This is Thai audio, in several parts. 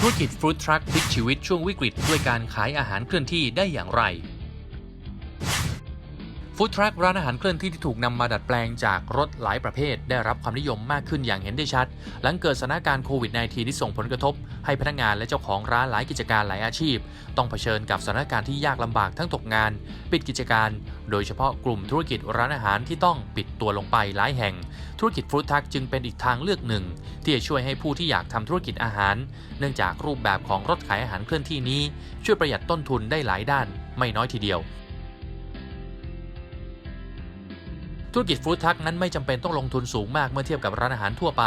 ธุรกิจฟรุตทรัคพลิกชีวิตช่วงวิกฤตด้วยการขายอาหารเคลื่อนที่ได้อย่างไร ฟู้ดทรัคร้านอาหารเคลื่อนที่ที่ถูกนำมาดัดแปลงจากรถหลายประเภท ได้รับความนิยมมากขึ้นอย่างเห็นได้ชัด หลังเกิดสถานการณ์โควิด -19 ที่ส่งผลกระทบ ให้พนักงานและเจ้าของร้านหลายกิจการหลายอาชีพ ต้องเผชิญกับสถานการณ์ที่ยากลำบากทั้งตกงาน ปิดกิจการ โดยเฉพาะกลุ่มธุรกิจร้านอาหารที่ต้องปิดตัวลงไปหลายแห่ง ธุรกิจฟู้ดทรัคจึงเป็นอีกทางเลือกหนึ่ง ที่จะช่วยให้ผู้ที่อยากทำธุรกิจอาหาร เนื่องจากรูปแบบของรถขายอาหารเคลื่อนที่นี้ ช่วยประหยัดต้นทุนได้หลายด้าน ไม่น้อยทีเดียว ธุรกิจฟู้ดทรัคนั้นไม่จำเป็นต้องลงทุนสูงมากเมื่อเทียบกับร้านอาหารทั่วไป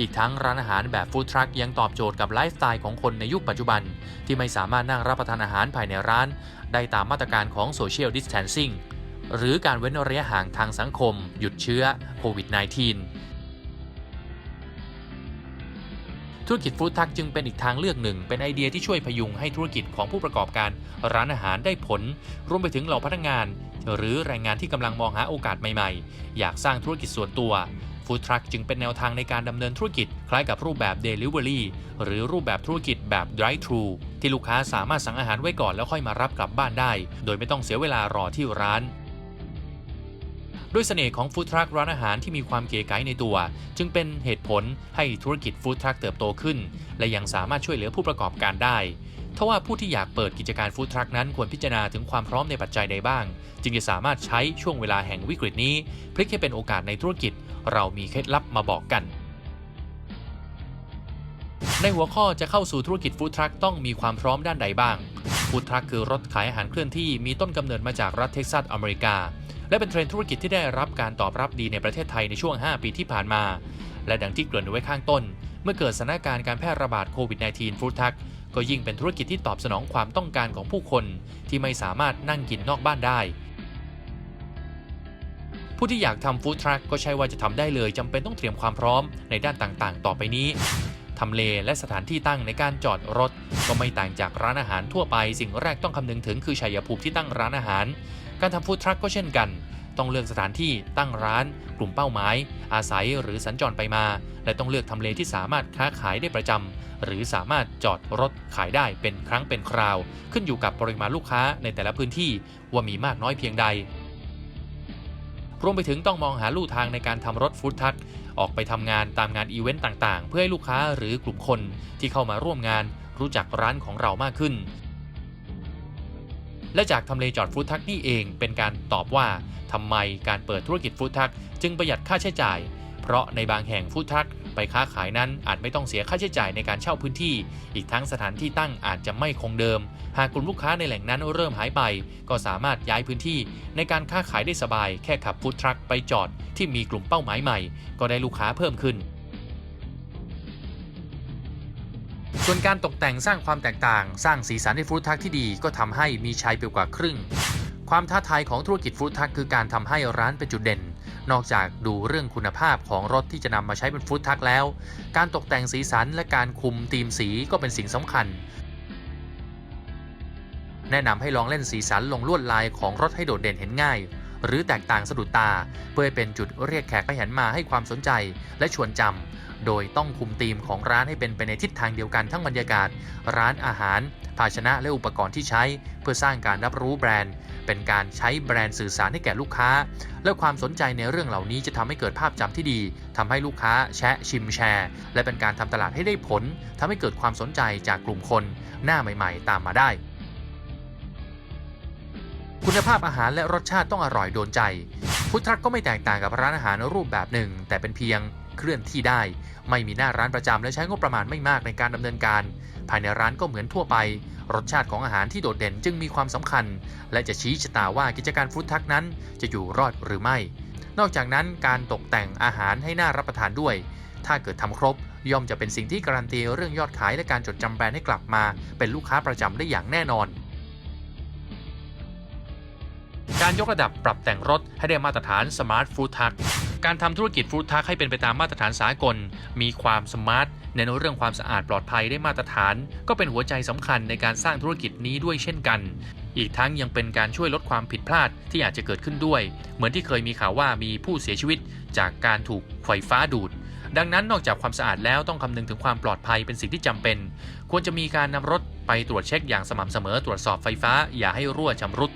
อีกทั้งร้านอาหารแบบฟู้ดทรัคยังตอบโจทย์กับไลฟ์สไตล์ของคนในยุคปัจจุบัน ที่ไม่สามารถนั่งรับประทานอาหารภายในร้าน ได้ตามมาตรการของโซเชียลดิส a ทนซิ่งหรือการเว้นระยะห่างทางสังคม หยุดเชื้อโควิด -19 ธุรกิจฟู้ดทัคจึงเป็นอีกทางเลือกหนึ่ง เป็นไอเดียที่ช่วยพยุงให้ธุรกิจของผู้ประกอบการ ร้านอาหารได้ผล รวมไปถึงเหล่าพนักงาน หรือแรงงานที่กำลังมองหาโอกาสใหม่ๆ อยากสร้างธุรกิจส่วนตัวฟู้ดทรัคจึงเป็นแนวทางในการดำเนินธุรกิจ คล้ายกับรูปแบบ Delivery หรือรูปแบบธุรกิจแบบ Drive-Thru ที่ลูกค้าสามารถสั่งอาหารไว้ก่อนแล้วค่อยมารับกลับบ้านได้ โดยไม่ต้องเสียเวลารอที่ร้านด้วยเสน่ห์ของฟู้ดทรัคร้านอาหารที่มีความเก๋ไก๋ในตัว จึงเป็นเหตุผลให้ธุรกิจฟู้ดทรัคเติบโตขึ้น และยังสามารถช่วยเหลือผู้ประกอบการได้ ทว่าผู้ที่อยากเปิดกิจการฟู้ดทรัคนั้นควรพิจารณาถึงความพร้อมในปัจจัยใดบ้าง จึงจะสามารถใช้ช่วงเวลาแห่งวิกฤตนี้ พลิกให้เป็นโอกาสในธุรกิจ เรามีเคล็ดลับมาบอกกัน ในหัวข้อจะเข้าสู่ธุรกิจฟู้ดทรัคต้องมีความพร้อมด้านใดบ้างฟู้ดทรัคคือรถขายอาหารเคลื่อนที่มีต้นกำเนิดมาจากรัฐเท็กซัสอเมริกา และเป็นเทรนด์ธุรกิจที่ได้รับการตอบรับดีในประเทศไทยในช่วง 5 ปีที่ผ่านมา และดังที่เกริ่นไว้ข้างต้น เมื่อเกิดสถานการณ์การแพร่ระบาดโควิด -19 ฟู้ดทรัค ก็ยิ่งเป็นธุรกิจที่ตอบสนองความต้องการของผู้คนที่ไม่สามารถนั่งกินนอกบ้านได้ ผู้ที่อยากทำฟู้ดทรัคก็ใช่ว่าจะทำได้เลยจำเป็นต้องเตรียมความพร้อมในด้านต่างๆ ต่อไปนี้ทำเลและสถานที่ตั้งในการจอดรถ ก็ไม่ต่างจากร้านอาหารทั่วไป สิ่งแรกต้องคำนึงถึงคือชัยภูมิที่ตั้งร้านอาหาร การทำฟู้ดทรัคก็เช่นกัน ต้องเลือกสถานที่ตั้งร้าน กลุ่มเป้าหมาย อาศัยหรือสัญจรไปมา และต้องเลือกทำเลที่สามารถค้าขายได้ประจำหรือสามารถจอดรถขายได้เป็นครั้งเป็นคราว ขึ้นอยู่กับปริมาณลูกค้าในแต่ละพื้นที่ว่ามีมากน้อยเพียงใดรวมไปถึงต้องมองหาลู่ทางในการทำรถฟู้ดทัคออกไปทำงานตามงานอีเวนต์ต่างๆ เพื่อให้ลูกค้าหรือกลุ่มคนที่เข้ามาร่วมงานรู้จักร้านของเรามากขึ้น และจากทำเลจอดฟู้ดทัคนี่เองเป็นการตอบว่าทำไมการเปิดธุรกิจฟู้ดทัคจึงประหยัดค่าใช้จ่าย เพราะในบางแห่งฟู้ดทัคไปค้าขายนั้นอาจไม่ต้องเสียค่าใช้จ่ายในการเช่าพื้นที่ อีกทั้งสถานที่ตั้งอาจจะไม่คงเดิม หากกลุ่มลูกค้าในแหล่งนั้นเริ่มหายไป ก็สามารถย้ายพื้นที่ ในการค้าขายได้สบาย แค่ขับฟู้ดทรัคไปจอดที่มีกลุ่มเป้าหมายใหม่ ก็ได้ลูกค้าเพิ่มขึ้น ส่วนการตกแต่งสร้างความแตกต่าง สร้างสีสันในฟู้ดทัคที่ดีก็ทำให้มีชัยไปกว่าครึ่ง ความท้าทายของธุรกิจฟู้ดทัคคือการทำให้ร้านเป็นจุดเด่น นอกจากดูเรื่องคุณภาพของรถที่จะนำมาใช้เป็นฟู้ดทัคแล้ว การตกแต่งสีสันและการคุมธีมสีก็เป็นสิ่งสำคัญ แนะนำให้ลองเล่นสีสันลงลวดลายของรถให้โดดเด่นเห็นง่าย หรือแตกต่างสะดุดตา เพื่อเป็นจุดเรียกแขกให้หันมาให้ความสนใจ และชวนจำ โดยต้องคุมธีมของร้านให้เป็นไปในทิศทางเดียวกันทั้งบรรยากาศ ร้านอาหาร ภาชนะและอุปกรณ์ที่ใช้ เพื่อสร้างการรับรู้แบรนด์ เป็นการใช้แบรนด์สื่อสารให้แก่ลูกค้า และความสนใจในเรื่องเหล่านี้จะทำให้เกิดภาพจำที่ดีทำให้ลูกค้าแชะชิมแชร์ และเป็นการทำตลาดให้ได้ผลทำให้เกิดความสนใจจากกลุ่มคน หน้าใหม่ๆ ตามมาได้ คุณภาพอาหารและรสชาติต้องอร่อยโดนใจฟู้ดทรัคก็ไม่แตกต่างกับร้านอาหารรูปแบบหนึ่ง แต่เป็นเพียง เคลื่อนที่ได้ ไม่มีหน้าร้านประจำและใช้งบประมาณไม่มากในการดำเนินการ ภายในร้านก็เหมือนทั่วไป รสชาติของอาหารที่โดดเด่นจึงมีความสำคัญ และจะชี้ชะตาว่ากิจการฟู้ดทรัคนั้น จะอยู่รอดหรือไม่ นอกจากนั้นการตกแต่งอาหารให้น่ารับประทานด้วย ถ้าเกิดทำครบ ย่อมจะเป็นสิ่งที่การันตีเรื่องยอดขายและการจดจำแบรนด์ให้กลับมา เป็นลูกค้าประจำได้อย่างแน่นอนการยกระดับปรับแต่งรถให้ได้มาตรฐาน Smart Food Truck การทำธุรกิจฟู้ดทัคให้เป็นไปตามมาตรฐานสากล มีความสมาร์ทเน้นเรื่องความสะอาดปลอดภัยได้มาตรฐาน ก็เป็นหัวใจสำคัญในการสร้างธุรกิจนี้ด้วยเช่นกัน อีกทั้งยังเป็นการช่วยลดความผิดพลาดที่อาจจะเกิดขึ้นด้วย เหมือนที่เคยมีข่าวว่ามีผู้เสียชีวิต จากการถูกไฟฟ้าดูด ดังนั้นนอกจากความสะอาดแล้วต้องคำนึงถึงความปลอดภัยเป็นสิ่งที่จำเป็น ควรจะมีการนำรถไปตรวจเช็คอย่างสม่ำเสมอตรวจสอบไฟฟ้า อย่าให้รั่วชำรุด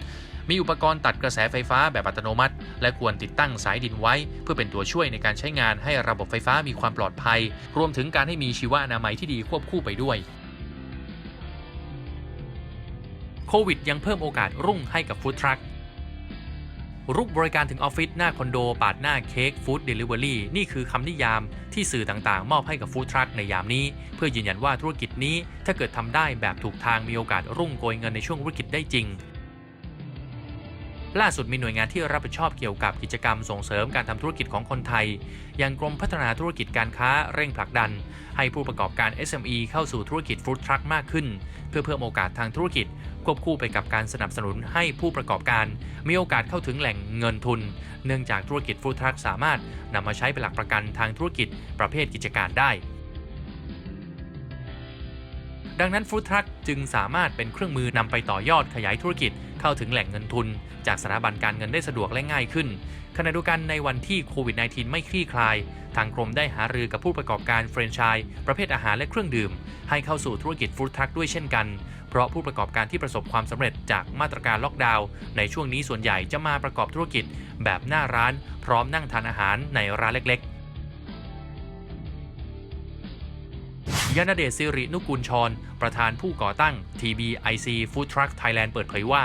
มีอุปกรณ์ตัดกระแสไฟฟ้าแบบอัตโนมัติ และควรติดตั้งสายดินไว้ เพื่อเป็นตัวช่วยในการใช้งานให้ระบบไฟฟ้ามีความปลอดภัย รวมถึงการให้มีชีวอนามัยที่ดีควบคู่ไปด้วยโควิดยังเพิ่มโอกาสรุ่งให้กับฟู้ดทรัครุกบริการถึงออฟฟิศหน้าคอนโด ปาดหน้าเค้กฟู้ดเดลิเวอรี่นี่คือคำนิยามที่สื่อต่างๆ มอบให้กับฟู้ดทรัคในยามนี้ เพื่อยืนยันว่าธุรกิจนี้ถ้าเกิดทำได้แบบถูกทางมีโอกาสรุ่งโกยเงินในช่วงวิกฤตได้จริง ล่าสุดมีหน่วยงานที่รับผิดชอบเกี่ยวกับกิจกรรมส่งเสริมการทำธุรกิจของคนไทย อย่างกรมพัฒนาธุรกิจการค้าเร่งผลักดัน ให้ผู้ประกอบการ SME เข้าสู่ธุรกิจฟู้ดทรัคมากขึ้น เพื่อเพิ่มโอกาสทางธุรกิจ ควบคู่ไปกับการสนับสนุนให้ผู้ประกอบการ มีโอกาสเข้าถึงแหล่งเงินทุน เนื่องจากธุรกิจฟู้ดทรัคสามารถนำมาใช้เป็นหลักประกันทางธุรกิจประเภทกิจการได้ดังนั้นฟู้ดทรัคจึงสามารถเป็นเครื่องมือนำไปต่อยอดขยายธุรกิจ เข้าถึงแหล่งเงินทุน จากสถาบันการเงินได้สะดวกและง่ายขึ้นขณะเดียวกันในวันที่โควิด -19 ไม่คลี่คลาย ทางกรมได้หารือกับผู้ประกอบการแฟรนไชส์ประเภทอาหารและเครื่องดื่ม ให้เข้าสู่ธุรกิจฟู้ดทรัคด้วยเช่นกัน เพราะผู้ประกอบการที่ประสบความสำเร็จจากมาตรการล็อกดาวน์ในช่วงนี้ส่วนใหญ่จะมาประกอบธุรกิจ แบบหน้าร้าน พร้อมนั่งทานอาหารในร้านเล็กๆ ยานาเดชสิรินุกูลชร ประธานผู้ก่อตั้ง TBIC Food Truck Thailand เปิดเผยว่า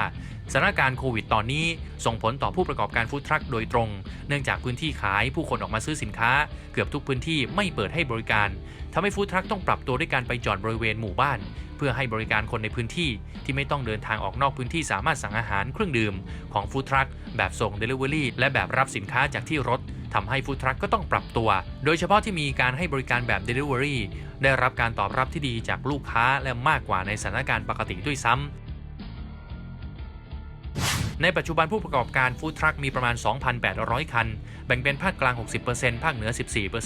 สถานการณ์โควิดตอนนี้ส่งผลต่อผู้ประกอบการฟู้ดทรัคโดยตรง เนื่องจากพื้นที่ขายผู้คนออกมาซื้อสินค้า เกือบทุกพื้นที่ไม่เปิดให้บริการทำให้ฟู้ดทรัคต้องปรับตัวด้วยการไปจอดบริเวณหมู่บ้าน เพื่อให้บริการคนในพื้นที่ที่ไม่ต้องเดินทางออกนอกพื้นที่สามารถสั่งอาหารเครื่องดื่ม ของฟู้ดทรัคแบบส่ง Delivery และแบบรับสินค้าจากที่รถ ทำให้ฟู้ดทรัคก็ต้องปรับตัว โดยเฉพาะที่มีการให้บริการแบบ Delivery ได้รับการตอบรับที่ดีจากลูกค้าและมากกว่าในสถานการณ์ปกติด้วยซ้ำในปัจจุบันผู้ประกอบการฟู้ดทรัคมีประมาณ 2,800 คัน แบ่งเป็นภาคกลาง 60%ภาคเหนือ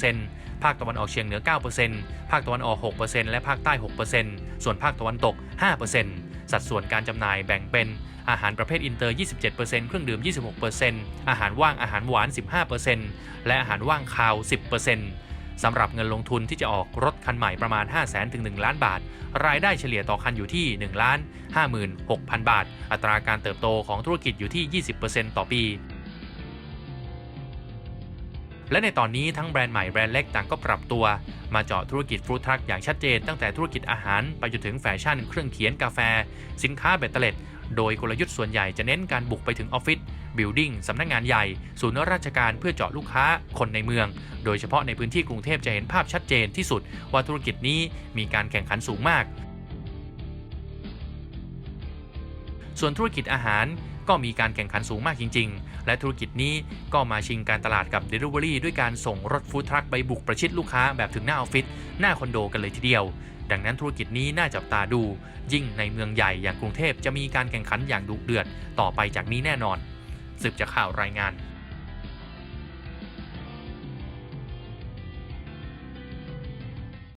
14%ภาคตะวันออกเฉียงเหนือ 9%ภาคตะวันออก 6%และภาคใต้ 6%ส่วนภาคตะวันตก 5% สัดส่วนการจำหน่ายแบ่งเป็นอาหารประเภทอินเตอร์ 27%เครื่องดื่ม 26%อาหารว่างอาหารหวาน 15%และอาหารว่างคาว 10%สำหรับเงินลงทุนที่จะออกรถคันใหม่ประมาณ 5 0 0 0 0 0ถึง 1 ล้านบาท รายได้เฉลี่ยต่อคันอยู่ที่1ล้าน56,000 บาท อัตราการเติบโตของธุรกิจอยู่ที่ 20%ต่อปี และในตอนนี้ทั้งแบรนด์ใหม่แบรนด์เล็กต่างก็ปรับตัว มาเจาะธุรกิจฟรุตทรัคอย่างชัดเจนตั้งแต่ธุรกิจอาหารไปจนถึงแฟชั่นเครื่องเขียนกาแฟ สินค้าเบตเตอร์เล็ด โดยกลยุทธ์ส่วนใหญ่จะเน้นการบุกไปถึงออฟฟิศบิลดิ้งสำนักงงานใหญ่ ศูนย์ราชการเพื่อเจาะลูกค้าคนในเมือง โดยเฉพาะในพื้นที่กรุงเทพจะเห็นภาพชัดเจนที่สุด ว่าธุรกิจนี้มีการแข่งขันสูงมาก ส่วนธุรกิจอาหาร ก็มีการแข่งขันสูงมากจริง ๆ และธุรกิจนี้ก็มาชิงการตลาดกับ Delivery ด้วยการส่งรถฟู้ดทรัคไปบุกประชิดลูกค้าแบบถึงหน้าออฟฟิศหน้าคอนโดกันเลยทีเดียว ดังนั้นธุรกิจนี้น่าจับตาดู ยิ่งในเมืองใหญ่อย่างกรุงเทพจะมีการแข่งขันอย่างดุเดือดต่อไปจากนี้แน่นอนสืบจากข่าวรายงาน